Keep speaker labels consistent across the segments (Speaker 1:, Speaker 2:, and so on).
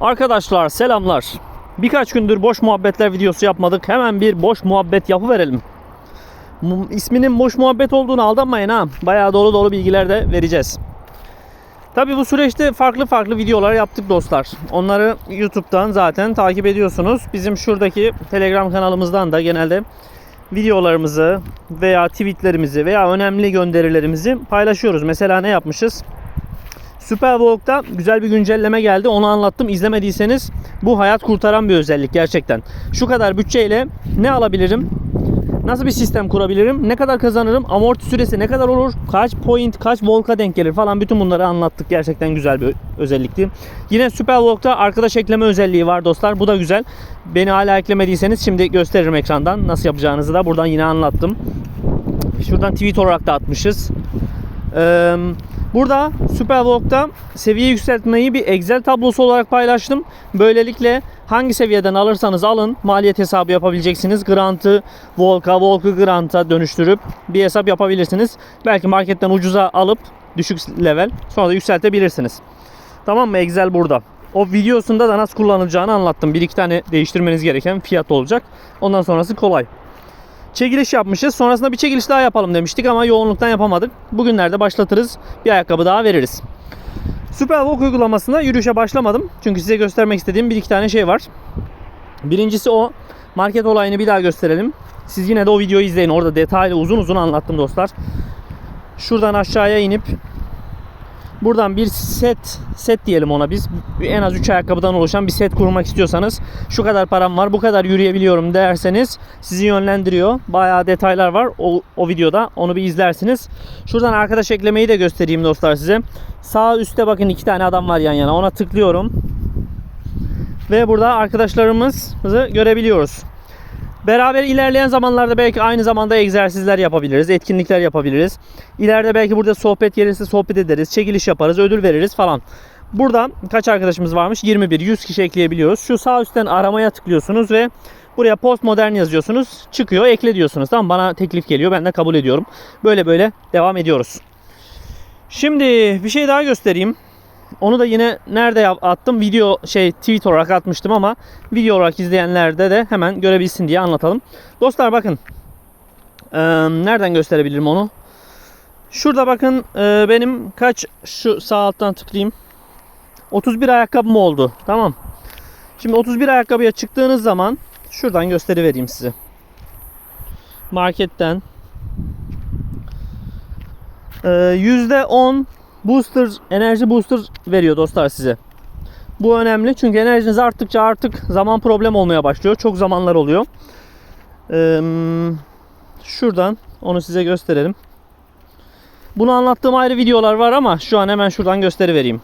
Speaker 1: Arkadaşlar selamlar. Birkaç gündür boş muhabbetler videosu yapmadık. Hemen bir boş muhabbet yapı verelim. İsminin boş muhabbet olduğunu aldanmayın ha. Bayağı dolu dolu bilgiler de vereceğiz. Tabi bu süreçte farklı farklı videolar yaptık dostlar. Onları YouTube'dan zaten takip ediyorsunuz. Bizim şuradaki Telegram kanalımızdan da genelde videolarımızı veya tweetlerimizi veya önemli gönderilerimizi paylaşıyoruz. Mesela ne yapmışız? Superwalk'ta güzel bir güncelleme geldi. Onu anlattım. İzlemediyseniz bu hayat kurtaran bir özellik gerçekten. Şu kadar bütçeyle ne alabilirim? Nasıl bir sistem kurabilirim? Ne kadar kazanırım? Amorti süresi ne kadar olur? Kaç point, kaç volka denk gelir falan bütün bunları anlattık. Gerçekten güzel bir özellikti. Yine Superwalk'ta arkadaş ekleme özelliği var dostlar. Bu da güzel. Beni hala eklemediyseniz şimdi gösteririm ekrandan. Nasıl yapacağınızı da buradan yine anlattım. Şuradan tweet olarak da atmışız. Ee, burada Superwalk'ta seviye yükseltmeyi bir Excel tablosu olarak paylaştım. Böylelikle hangi seviyeden alırsanız alın maliyet hesabı yapabileceksiniz. Grant'ı Volk'a, Volk'u Grant'a dönüştürüp bir hesap yapabilirsiniz. Belki marketten ucuza alıp düşük level sonra da yükseltebilirsiniz. Tamam mı? Excel burada. O videosunda da nasıl kullanılacağını anlattım. Bir iki tane değiştirmeniz gereken fiyat olacak. Ondan sonrası kolay. Çekiliş yapmışız. Sonrasında bir çekiliş daha yapalım demiştik ama yoğunluktan yapamadık. Bugünlerde başlatırız. Bir ayakkabı daha veririz. Superwalk uygulamasında yürüyüşe başlamadım. Çünkü size göstermek istediğim bir iki tane şey var. Birincisi o. Market olayını bir daha gösterelim. Siz yine de o videoyu izleyin. Orada detaylı uzun uzun anlattım dostlar. Şuradan aşağıya inip Buradan bir set set diyelim ona biz. En az 3 ayakkabıdan oluşan bir set kurmak istiyorsanız şu kadar param var, bu kadar yürüyebiliyorum derseniz sizi yönlendiriyor. Bayağı detaylar var o, o videoda. Onu bir izlersiniz. Şuradan arkadaş eklemeyi de göstereyim dostlar size. Sağ üstte bakın iki tane adam var yan yana. Ona tıklıyorum. Ve burada arkadaşlarımızı görebiliyoruz. Beraber ilerleyen zamanlarda belki aynı zamanda egzersizler yapabiliriz, etkinlikler yapabiliriz. İleride belki burada sohbet gelirse sohbet ederiz, çekiliş yaparız, ödül veririz falan. Burada kaç arkadaşımız varmış? 21, 100 kişi ekleyebiliyoruz. Şu sağ üstten aramaya tıklıyorsunuz ve buraya postmodern yazıyorsunuz. Çıkıyor, ekle diyorsunuz. Tamam bana teklif geliyor, ben de kabul ediyorum. Böyle böyle devam ediyoruz. Şimdi bir şey daha göstereyim. Onu da yine nerede attım? Video şey tweet olarak atmıştım ama video olarak izleyenlerde de hemen görebilsin diye anlatalım. Dostlar bakın. Ee, nereden gösterebilirim onu? Şurada bakın e, benim kaç şu sağ alttan tıklayayım. 31 ayakkabım oldu. Tamam. Şimdi 31 ayakkabıya çıktığınız zaman şuradan gösterivereyim size. Marketten ee, %10 booster, enerji booster veriyor dostlar size. Bu önemli çünkü enerjiniz arttıkça artık zaman problem olmaya başlıyor. Çok zamanlar oluyor. Ee, şuradan onu size gösterelim. Bunu anlattığım ayrı videolar var ama şu an hemen şuradan gösterivereyim.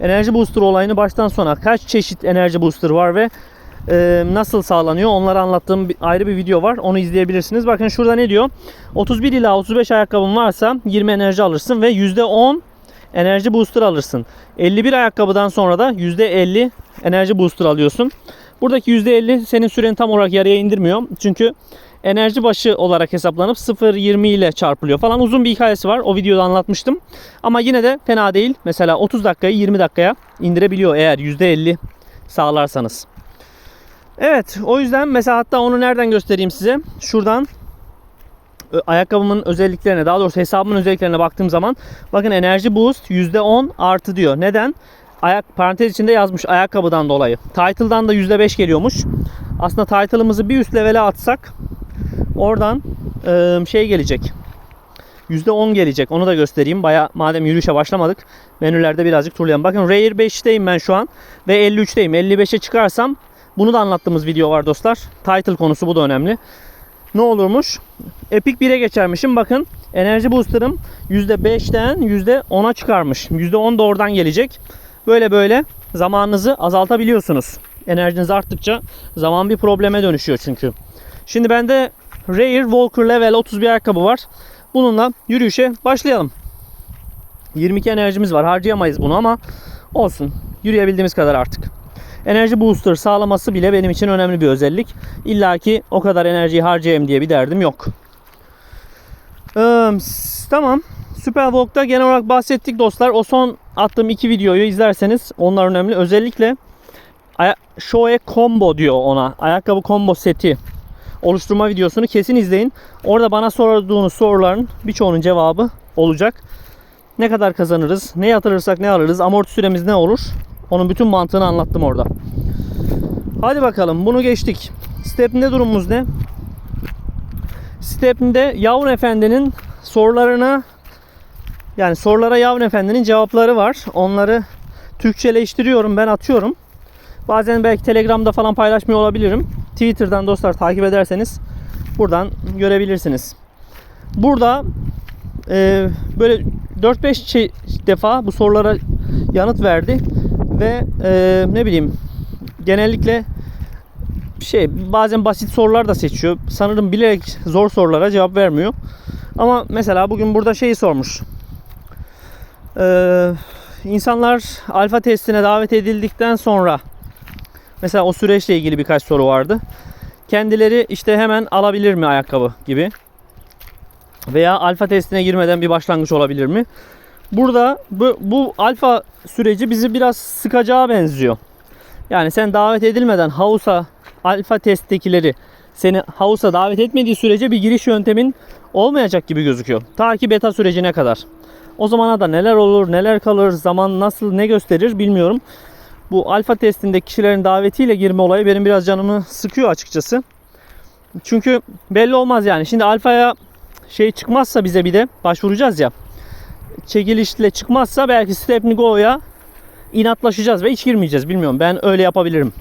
Speaker 1: Enerji booster olayını baştan sona kaç çeşit enerji booster var ve e, nasıl sağlanıyor onları anlattığım bir, ayrı bir video var. Onu izleyebilirsiniz. Bakın şurada ne diyor? 31 ila 35 ayakkabın varsa 20 enerji alırsın ve %10 enerji booster alırsın. 51 ayakkabıdan sonra da %50 enerji booster alıyorsun. Buradaki %50 senin süreni tam olarak yarıya indirmiyor. Çünkü enerji başı olarak hesaplanıp 0.20 ile çarpılıyor falan. Uzun bir hikayesi var. O videoda anlatmıştım. Ama yine de fena değil. Mesela 30 dakikayı 20 dakikaya indirebiliyor eğer %50 sağlarsanız. Evet o yüzden mesela hatta onu nereden göstereyim size? Şuradan ayakkabımın özelliklerine daha doğrusu hesabımın özelliklerine baktığım zaman bakın enerji boost %10 artı diyor. Neden? Ayak parantez içinde yazmış ayakkabıdan dolayı. Title'dan da %5 geliyormuş. Aslında title'ımızı bir üst levele atsak oradan e, şey gelecek. %10 gelecek. Onu da göstereyim. Baya madem yürüyüşe başlamadık. Menülerde birazcık turlayalım. Bakın Rare 5'teyim ben şu an. Ve 53'teyim. 55'e çıkarsam bunu da anlattığımız video var dostlar. Title konusu bu da önemli. Ne olurmuş? Epic 1'e geçermişim. Bakın enerji booster'ım %5'ten %10'a çıkarmış. %10 da oradan gelecek. Böyle böyle zamanınızı azaltabiliyorsunuz. Enerjiniz arttıkça zaman bir probleme dönüşüyor çünkü. Şimdi bende Rare Walker Level 31 ayakkabı var. Bununla yürüyüşe başlayalım. 22 enerjimiz var. Harcayamayız bunu ama olsun. Yürüyebildiğimiz kadar artık. Enerji booster sağlaması bile benim için önemli bir özellik. İlla ki o kadar enerjiyi harcayayım diye bir derdim yok. Ee, tamam. Superwalk'ta genel olarak bahsettik dostlar. O son attığım iki videoyu izlerseniz onlar önemli. Özellikle Shoe Combo diyor ona. Ayakkabı combo seti oluşturma videosunu kesin izleyin. Orada bana sorduğunuz soruların birçoğunun cevabı olacak. Ne kadar kazanırız, ne yatırırsak ne alırız, amorti süremiz ne olur? Onun bütün mantığını anlattım orada. Hadi bakalım bunu geçtik. Step'inde durumumuz ne? Step'inde Yavun Efendi'nin sorularına yani sorulara Yavun Efendi'nin cevapları var. Onları Türkçeleştiriyorum ben atıyorum. Bazen belki Telegram'da falan paylaşmıyor olabilirim. Twitter'dan dostlar takip ederseniz buradan görebilirsiniz. Burada e, böyle 4-5 şey- defa bu sorulara yanıt verdi ve e, ne bileyim genellikle şey bazen basit sorular da seçiyor. Sanırım bilerek zor sorulara cevap vermiyor. Ama mesela bugün burada şeyi sormuş. Ee, insanlar alfa testine davet edildikten sonra mesela o süreçle ilgili birkaç soru vardı. Kendileri işte hemen alabilir mi ayakkabı gibi. Veya alfa testine girmeden bir başlangıç olabilir mi? Burada bu, bu alfa süreci bizi biraz sıkacağı benziyor. Yani sen davet edilmeden havusa alfa testtekileri seni havusa davet etmediği sürece bir giriş yöntemin olmayacak gibi gözüküyor. Ta ki beta sürecine kadar. O zamana da neler olur, neler kalır, zaman nasıl, ne gösterir bilmiyorum. Bu alfa testinde kişilerin davetiyle girme olayı benim biraz canımı sıkıyor açıkçası. Çünkü belli olmaz yani. Şimdi alfaya şey çıkmazsa bize bir de başvuracağız ya. Çekilişle çıkmazsa belki Stepney Go'ya inatlaşacağız ve hiç girmeyeceğiz. Bilmiyorum. Ben öyle yapabilirim.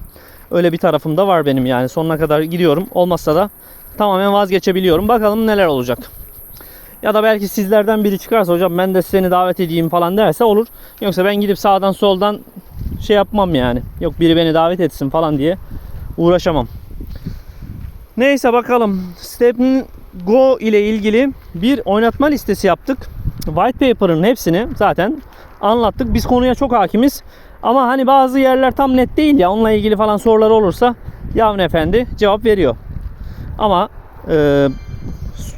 Speaker 1: Öyle bir tarafım da var benim yani. Sonuna kadar gidiyorum. Olmazsa da tamamen vazgeçebiliyorum. Bakalım neler olacak. Ya da belki sizlerden biri çıkarsa hocam ben de seni davet edeyim falan derse olur. Yoksa ben gidip sağdan soldan şey yapmam yani. Yok biri beni davet etsin falan diye uğraşamam. Neyse bakalım. Step Go ile ilgili bir oynatma listesi yaptık. White paper'ın hepsini zaten anlattık. Biz konuya çok hakimiz. Ama hani bazı yerler tam net değil ya. Onunla ilgili falan sorular olursa Yavun Efendi cevap veriyor. Ama e,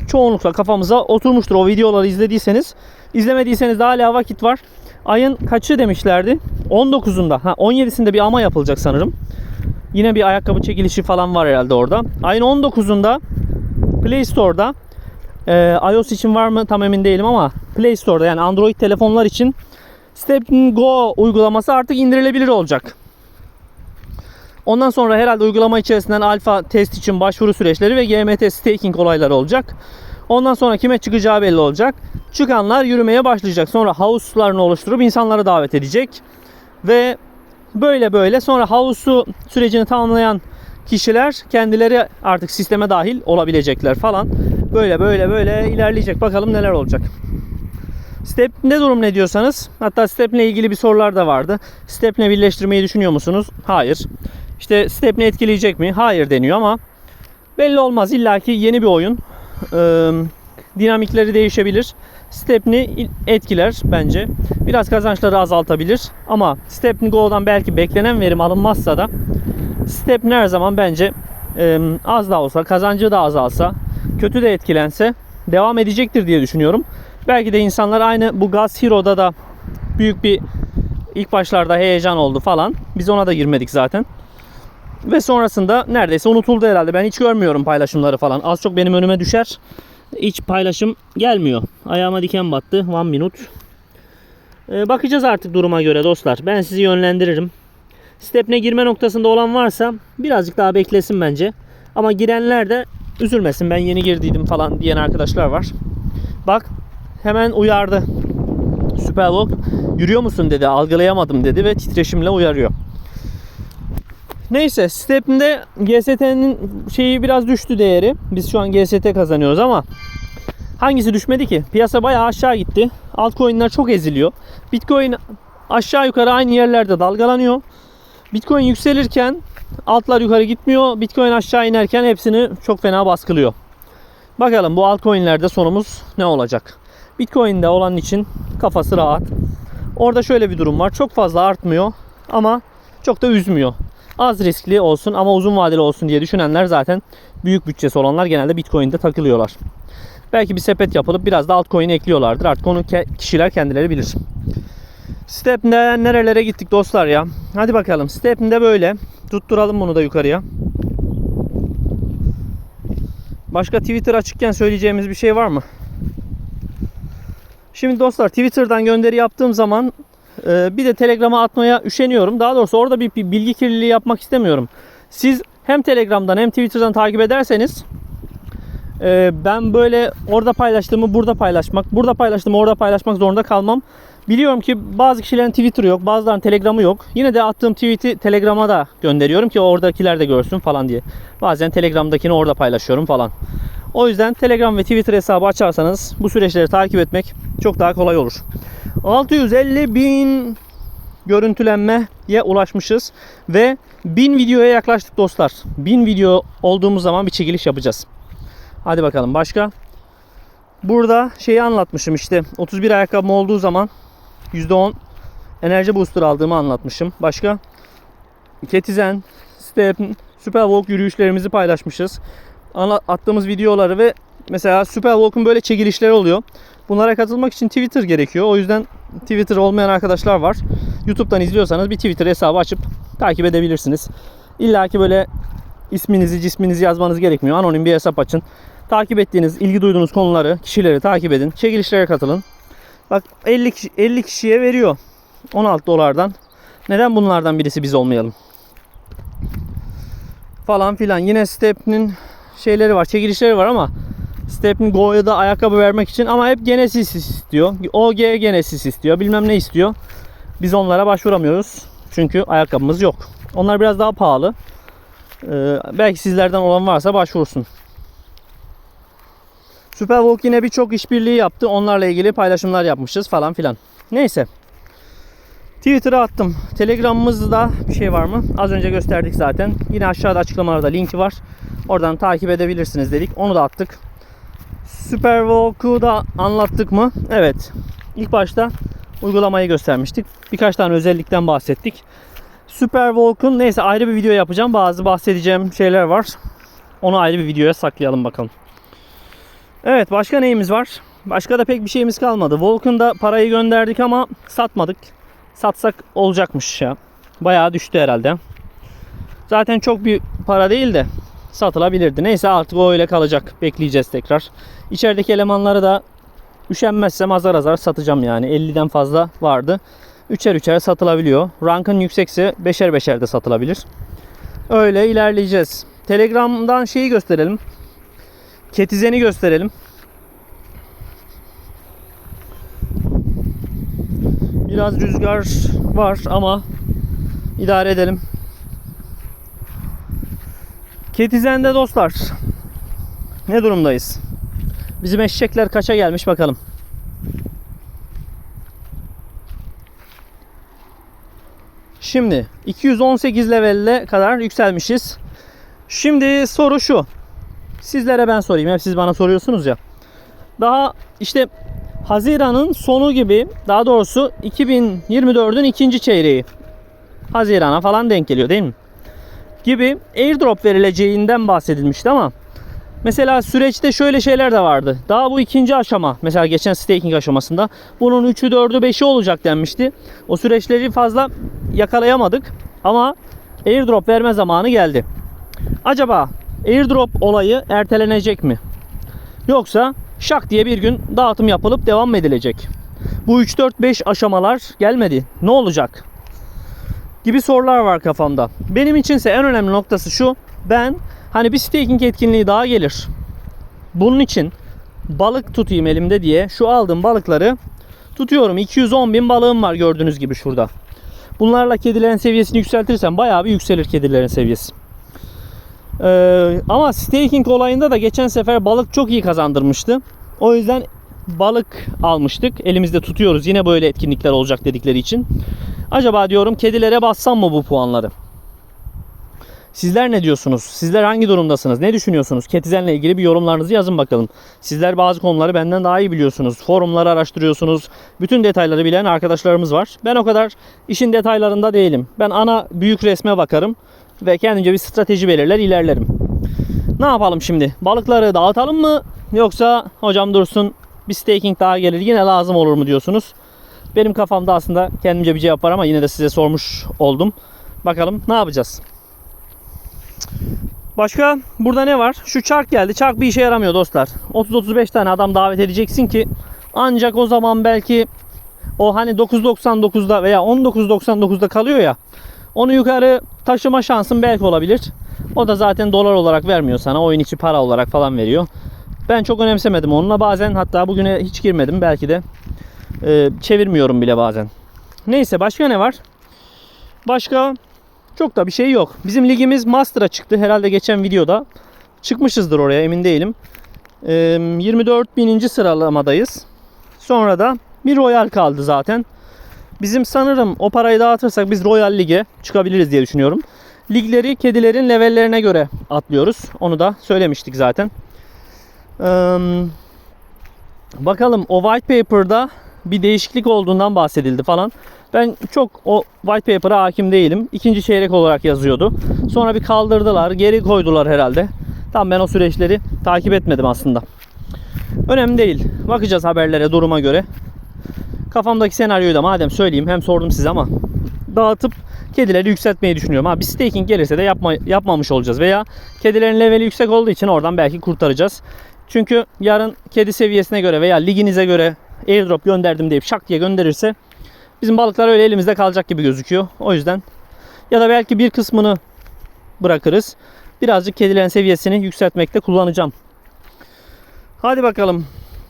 Speaker 1: çoğunlukla kafamıza oturmuştur. O videoları izlediyseniz. izlemediyseniz de hala vakit var. Ayın kaçı demişlerdi? 19'unda. Ha 17'sinde bir ama yapılacak sanırım. Yine bir ayakkabı çekilişi falan var herhalde orada. Ayın 19'unda Play Store'da e, iOS için var mı tam emin değilim ama Play Store'da yani Android telefonlar için Step Go uygulaması artık indirilebilir olacak. Ondan sonra herhalde uygulama içerisinden alfa test için başvuru süreçleri ve GMT staking olayları olacak. Ondan sonra kime çıkacağı belli olacak. Çıkanlar yürümeye başlayacak. Sonra house'larını oluşturup insanları davet edecek. Ve böyle böyle sonra house'u sürecini tamamlayan kişiler kendileri artık sisteme dahil olabilecekler falan. Böyle böyle böyle ilerleyecek. Bakalım neler olacak. Step ne durum ne diyorsanız hatta Step'le ilgili bir sorular da vardı. Step'le birleştirmeyi düşünüyor musunuz? Hayır. İşte Step'le etkileyecek mi? Hayır deniyor ama belli olmaz. İlla ki yeni bir oyun. Ee, dinamikleri değişebilir. Step'ni etkiler bence. Biraz kazançları azaltabilir. Ama Step'ni Go'dan belki beklenen verim alınmazsa da Step'ni her zaman bence e, az da olsa, kazancı da azalsa, kötü de etkilense devam edecektir diye düşünüyorum. Belki de insanlar aynı bu Gaz Hero'da da büyük bir ilk başlarda heyecan oldu falan. Biz ona da girmedik zaten. Ve sonrasında neredeyse unutuldu herhalde. Ben hiç görmüyorum paylaşımları falan. Az çok benim önüme düşer. Hiç paylaşım gelmiyor. Ayağıma diken battı. One minute. Ee, bakacağız artık duruma göre dostlar. Ben sizi yönlendiririm. Step'ne girme noktasında olan varsa birazcık daha beklesin bence. Ama girenler de üzülmesin. Ben yeni girdiydim falan diyen arkadaşlar var. Bak hemen uyardı. Superlog yürüyor musun dedi. Algılayamadım dedi ve titreşimle uyarıyor. Neyse Step'inde GST'nin şeyi biraz düştü değeri. Biz şu an GST kazanıyoruz ama hangisi düşmedi ki? Piyasa bayağı aşağı gitti. Altcoin'ler çok eziliyor. Bitcoin aşağı yukarı aynı yerlerde dalgalanıyor. Bitcoin yükselirken altlar yukarı gitmiyor. Bitcoin aşağı inerken hepsini çok fena baskılıyor. Bakalım bu altcoin'lerde sonumuz ne olacak? Bitcoin'de olan için kafası rahat. Orada şöyle bir durum var. Çok fazla artmıyor ama çok da üzmüyor. Az riskli olsun ama uzun vadeli olsun diye düşünenler zaten büyük bütçesi olanlar genelde Bitcoin'de takılıyorlar. Belki bir sepet yapılıp biraz da altcoin ekliyorlardır. Artık onu kişiler kendileri bilir. Step'den nerelere gittik dostlar ya. Hadi bakalım. Step'inde böyle. Tutturalım bunu da yukarıya. Başka Twitter açıkken söyleyeceğimiz bir şey var mı? Şimdi dostlar Twitter'dan gönderi yaptığım zaman e, bir de Telegram'a atmaya üşeniyorum. Daha doğrusu orada bir, bir bilgi kirliliği yapmak istemiyorum. Siz hem Telegram'dan hem Twitter'dan takip ederseniz e, ben böyle orada paylaştığımı burada paylaşmak, burada paylaştığımı orada paylaşmak zorunda kalmam. Biliyorum ki bazı kişilerin Twitter'ı yok, bazılarının Telegram'ı yok. Yine de attığım tweet'i Telegram'a da gönderiyorum ki oradakiler de görsün falan diye. Bazen Telegram'dakini orada paylaşıyorum falan. O yüzden Telegram ve Twitter hesabı açarsanız bu süreçleri takip etmek çok daha kolay olur. 650 bin görüntülenmeye ulaşmışız ve 1000 videoya yaklaştık dostlar. 1000 video olduğumuz zaman bir çekiliş yapacağız. Hadi bakalım başka. Burada şeyi anlatmışım işte 31 ayakkabım olduğu zaman %10 enerji booster aldığımı anlatmışım. Başka? Ketizen, Step, Superwalk yürüyüşlerimizi paylaşmışız. Attığımız videoları ve mesela Superwalk'un böyle çekilişleri oluyor. Bunlara katılmak için Twitter gerekiyor. O yüzden Twitter olmayan arkadaşlar var. YouTube'dan izliyorsanız bir Twitter hesabı açıp takip edebilirsiniz. İlla ki böyle isminizi, cisminizi yazmanız gerekmiyor. Anonim bir hesap açın. Takip ettiğiniz, ilgi duyduğunuz konuları, kişileri takip edin. Çekilişlere katılın. Bak 50 kişi, 50 kişiye veriyor. 16 dolardan. Neden bunlardan birisi biz olmayalım? Falan filan. Yine Step'nin şeyleri var, çekilişleri var ama Step'in Go'ya da ayakkabı vermek için ama hep Genesis istiyor. OG Genesis istiyor. Bilmem ne istiyor. Biz onlara başvuramıyoruz. Çünkü ayakkabımız yok. Onlar biraz daha pahalı. Ee, belki sizlerden olan varsa başvursun. Superwalk yine birçok işbirliği yaptı. Onlarla ilgili paylaşımlar yapmışız falan filan. Neyse. Twitter'a attım. Telegram'ımızda bir şey var mı? Az önce gösterdik zaten. Yine aşağıda açıklamalarda linki var. Oradan takip edebilirsiniz dedik. Onu da attık. Superwalk'u da anlattık mı? Evet. İlk başta uygulamayı göstermiştik. Birkaç tane özellikten bahsettik. Superwalk'un neyse ayrı bir video yapacağım. Bazı bahsedeceğim şeyler var. Onu ayrı bir videoya saklayalım bakalım. Evet başka neyimiz var? Başka da pek bir şeyimiz kalmadı. Vulcan'da parayı gönderdik ama satmadık. Satsak olacakmış ya. Bayağı düştü herhalde. Zaten çok bir para değil de satılabilirdi. Neyse artık o öyle kalacak. Bekleyeceğiz tekrar. İçerideki elemanları da üşenmezsem azar azar satacağım yani. 50'den fazla vardı. Üçer üçer satılabiliyor. Rankın yüksekse beşer beşer de satılabilir. Öyle ilerleyeceğiz. Telegram'dan şeyi gösterelim. Ketizeni gösterelim. Biraz rüzgar var ama idare edelim. Ketizen'de dostlar ne durumdayız? Bizim eşekler kaça gelmiş bakalım. Şimdi 218 levelle kadar yükselmişiz. Şimdi soru şu. Sizlere ben sorayım. Hep siz bana soruyorsunuz ya. Daha işte Haziran'ın sonu gibi daha doğrusu 2024'ün ikinci çeyreği. Haziran'a falan denk geliyor değil mi? Gibi airdrop verileceğinden bahsedilmişti ama mesela süreçte şöyle şeyler de vardı. Daha bu ikinci aşama mesela geçen staking aşamasında bunun 3'ü 4'ü 5'i olacak denmişti. O süreçleri fazla yakalayamadık ama airdrop verme zamanı geldi. Acaba airdrop olayı ertelenecek mi? Yoksa şak diye bir gün dağıtım yapılıp devam mı edilecek? Bu 3 4 5 aşamalar gelmedi. Ne olacak? Gibi sorular var kafamda. Benim içinse en önemli noktası şu. Ben hani bir staking etkinliği daha gelir. Bunun için balık tutayım elimde diye şu aldığım balıkları tutuyorum. 210 bin balığım var gördüğünüz gibi şurada. Bunlarla kedilerin seviyesini yükseltirsem bayağı bir yükselir kedilerin seviyesi. Ee, ama staking olayında da geçen sefer balık çok iyi kazandırmıştı. O yüzden balık almıştık. Elimizde tutuyoruz. Yine böyle etkinlikler olacak dedikleri için. Acaba diyorum kedilere bassam mı bu puanları? Sizler ne diyorsunuz? Sizler hangi durumdasınız? Ne düşünüyorsunuz? Ketizenle ilgili bir yorumlarınızı yazın bakalım. Sizler bazı konuları benden daha iyi biliyorsunuz. Forumları araştırıyorsunuz. Bütün detayları bilen arkadaşlarımız var. Ben o kadar işin detaylarında değilim. Ben ana büyük resme bakarım ve kendimce bir strateji belirler ilerlerim. Ne yapalım şimdi? Balıkları dağıtalım mı? Yoksa hocam dursun bir staking daha gelir yine lazım olur mu diyorsunuz? Benim kafamda aslında kendimce bir cevap var ama yine de size sormuş oldum. Bakalım ne yapacağız? Başka burada ne var? Şu çark geldi. Çark bir işe yaramıyor dostlar. 30-35 tane adam davet edeceksin ki ancak o zaman belki o hani 9.99'da veya 19.99'da kalıyor ya. Onu yukarı taşıma şansın belki olabilir. O da zaten dolar olarak vermiyor sana. Oyun içi para olarak falan veriyor. Ben çok önemsemedim onunla. Bazen hatta bugüne hiç girmedim. Belki de e, çevirmiyorum bile bazen. Neyse başka ne var? Başka çok da bir şey yok. Bizim ligimiz Master'a çıktı. Herhalde geçen videoda çıkmışızdır oraya emin değilim. E, 24 bininci sıralamadayız. Sonra da bir Royal kaldı zaten. Bizim sanırım o parayı dağıtırsak biz Royal Lig'e çıkabiliriz diye düşünüyorum. Ligleri kedilerin levellerine göre atlıyoruz. Onu da söylemiştik zaten. Ee, bakalım o white paper'da bir değişiklik olduğundan bahsedildi falan. Ben çok o white paper'a hakim değilim. İkinci çeyrek olarak yazıyordu. Sonra bir kaldırdılar, geri koydular herhalde. Tam ben o süreçleri takip etmedim aslında. Önemli değil. Bakacağız haberlere duruma göre. Kafamdaki senaryoyu da madem söyleyeyim hem sordum size ama dağıtıp kedileri yükseltmeyi düşünüyorum. Ha bir staking gelirse de yapma, yapmamış olacağız veya kedilerin leveli yüksek olduğu için oradan belki kurtaracağız. Çünkü yarın kedi seviyesine göre veya liginize göre airdrop gönderdim deyip şak diye gönderirse bizim balıklar öyle elimizde kalacak gibi gözüküyor. O yüzden ya da belki bir kısmını bırakırız. Birazcık kedilerin seviyesini yükseltmekte kullanacağım. Hadi bakalım.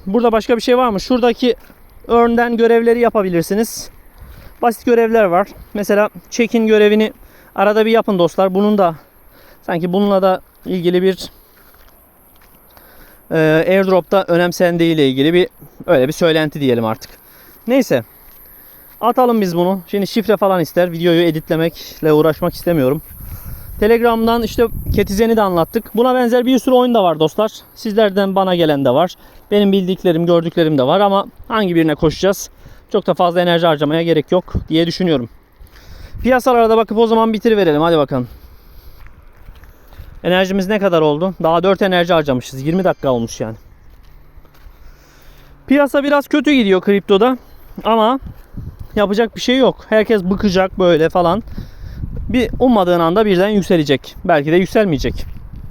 Speaker 1: Burada başka bir şey var mı? Şuradaki örnden görevleri yapabilirsiniz. Basit görevler var. Mesela check-in görevini arada bir yapın dostlar. Bunun da sanki bununla da ilgili bir e, airdrop'ta önemsendiği ile ilgili bir öyle bir söylenti diyelim artık. Neyse. Atalım biz bunu. Şimdi şifre falan ister. Videoyu editlemekle uğraşmak istemiyorum. Telegram'dan işte Ketizeni de anlattık. Buna benzer bir sürü oyun da var dostlar. Sizlerden bana gelen de var. Benim bildiklerim, gördüklerim de var ama hangi birine koşacağız? Çok da fazla enerji harcamaya gerek yok diye düşünüyorum. Piyasalara da bakıp o zaman bitiriverelim. Hadi bakalım. Enerjimiz ne kadar oldu? Daha 4 enerji harcamışız. 20 dakika olmuş yani. Piyasa biraz kötü gidiyor kriptoda. Ama yapacak bir şey yok. Herkes bıkacak böyle falan. Bir ummadığın anda birden yükselecek. Belki de yükselmeyecek.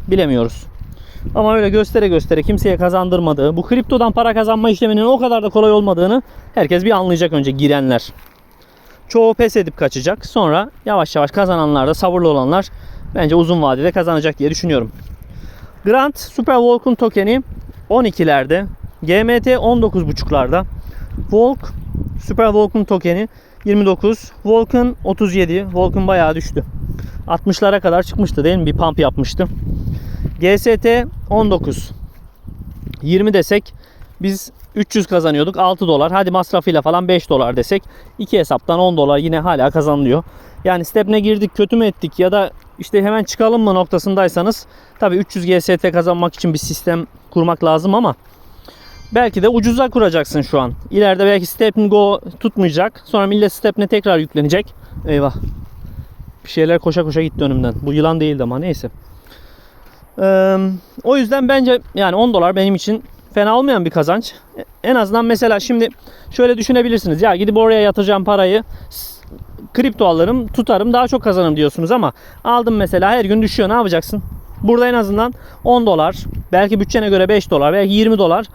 Speaker 1: Bilemiyoruz. Ama öyle göstere göstere kimseye kazandırmadığı, bu kriptodan para kazanma işleminin o kadar da kolay olmadığını herkes bir anlayacak önce girenler. Çoğu pes edip kaçacak. Sonra yavaş yavaş kazananlar da sabırlı olanlar bence uzun vadede kazanacak diye düşünüyorum. Grant Super Volk'un tokeni 12'lerde, GMT 19.5'larda, Volk Super Volk'un tokeni 29, Volk'un 37. Volk'un bayağı düştü. 60'lara kadar çıkmıştı değil mi? Bir pump yapmıştı. GST 19. 20 desek biz 300 kazanıyorduk 6 dolar. Hadi masrafıyla falan 5 dolar desek iki hesaptan 10 dolar yine hala kazanılıyor. Yani step'ne girdik kötü mü ettik ya da işte hemen çıkalım mı noktasındaysanız tabi 300 GST kazanmak için bir sistem kurmak lazım ama belki de ucuza kuracaksın şu an. İleride belki step go tutmayacak. Sonra millet step'ne tekrar yüklenecek. Eyvah. Bir şeyler koşa koşa gitti önümden. Bu yılan değildi ama neyse. Ee, o yüzden bence yani 10 dolar benim için fena olmayan bir kazanç. En azından mesela şimdi şöyle düşünebilirsiniz. Ya gidip oraya yatıracağım parayı kripto alırım, tutarım, daha çok kazanırım diyorsunuz ama aldım mesela her gün düşüyor. Ne yapacaksın? Burada en azından 10 dolar, belki bütçene göre 5 dolar, belki 20 dolar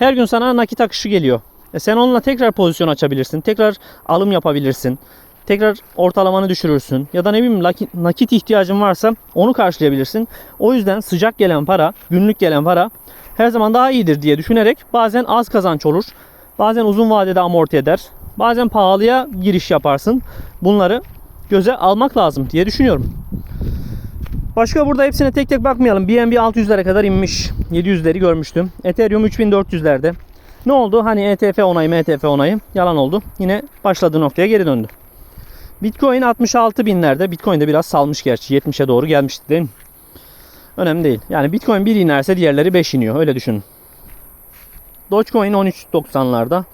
Speaker 1: her gün sana nakit akışı geliyor. E sen onunla tekrar pozisyon açabilirsin. Tekrar alım yapabilirsin. Tekrar ortalamanı düşürürsün. Ya da ne bileyim nakit ihtiyacın varsa onu karşılayabilirsin. O yüzden sıcak gelen para, günlük gelen para her zaman daha iyidir diye düşünerek bazen az kazanç olur. Bazen uzun vadede amorti eder. Bazen pahalıya giriş yaparsın. Bunları göze almak lazım diye düşünüyorum. Başka burada hepsine tek tek bakmayalım. BNB 600'lere kadar inmiş. 700'leri görmüştüm. Ethereum 3400'lerde. Ne oldu? Hani ETF onayı, MTF onayı yalan oldu. Yine başladığı noktaya geri döndü. Bitcoin 66 binlerde. Bitcoin de biraz salmış gerçi. 70'e doğru gelmişti değil mi? Önemli değil. Yani Bitcoin 1 inerse diğerleri 5 iniyor. Öyle düşünün. Dogecoin 13.90'larda.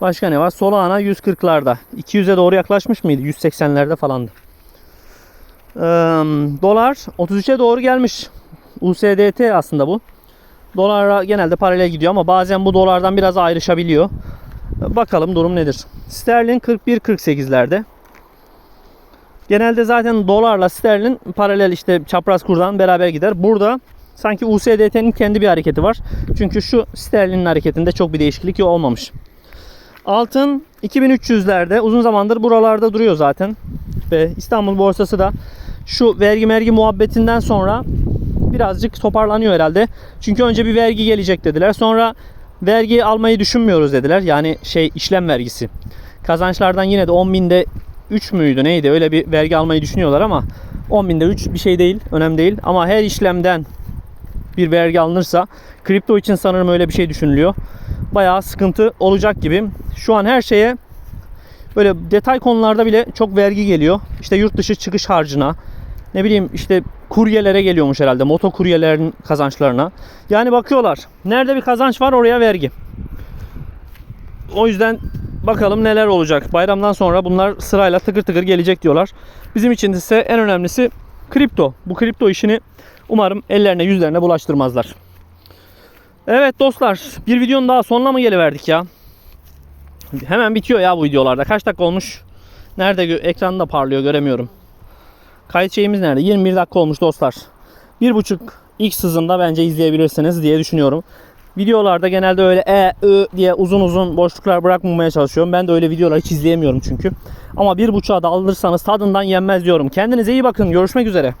Speaker 1: Başka ne var? Solana 140'larda. 200'e doğru yaklaşmış mıydı? 180'lerde falandı. Dolar 33'e doğru gelmiş. USDT aslında bu. Dolara genelde paralel gidiyor ama bazen bu dolardan biraz ayrışabiliyor. Bakalım durum nedir? Sterlin 41-48'lerde. Genelde zaten dolarla sterlin paralel işte çapraz kurdan beraber gider. Burada sanki USDT'nin kendi bir hareketi var. Çünkü şu sterlinin hareketinde çok bir değişiklik olmamış. Altın 2300'lerde uzun zamandır buralarda duruyor zaten. Ve İstanbul borsası da şu vergi mergi muhabbetinden sonra birazcık toparlanıyor herhalde. Çünkü önce bir vergi gelecek dediler. Sonra vergi almayı düşünmüyoruz dediler. Yani şey işlem vergisi. Kazançlardan yine de 10 binde 3 müydü neydi öyle bir vergi almayı düşünüyorlar ama 10 binde 3 bir şey değil önemli değil. Ama her işlemden bir vergi alınırsa kripto için sanırım öyle bir şey düşünülüyor. Bayağı sıkıntı olacak gibi. Şu an her şeye böyle detay konularda bile çok vergi geliyor. İşte yurt dışı çıkış harcına ne bileyim işte kuryelere geliyormuş herhalde. Moto kuryelerin kazançlarına. Yani bakıyorlar. Nerede bir kazanç var oraya vergi. O yüzden bakalım neler olacak. Bayramdan sonra bunlar sırayla tıkır tıkır gelecek diyorlar. Bizim için ise en önemlisi kripto. Bu kripto işini umarım ellerine yüzlerine bulaştırmazlar. Evet dostlar bir videonun daha sonuna mı geliverdik ya? Hemen bitiyor ya bu videolarda. Kaç dakika olmuş? Nerede ekranda parlıyor göremiyorum. Kayıt şeyimiz nerede? 21 dakika olmuş dostlar. Bir buçuk X hızında bence izleyebilirsiniz diye düşünüyorum. Videolarda genelde öyle e, ö diye uzun uzun boşluklar bırakmamaya çalışıyorum. Ben de öyle videolar hiç izleyemiyorum çünkü. Ama bir buçuğa da alırsanız tadından yenmez diyorum. Kendinize iyi bakın. Görüşmek üzere.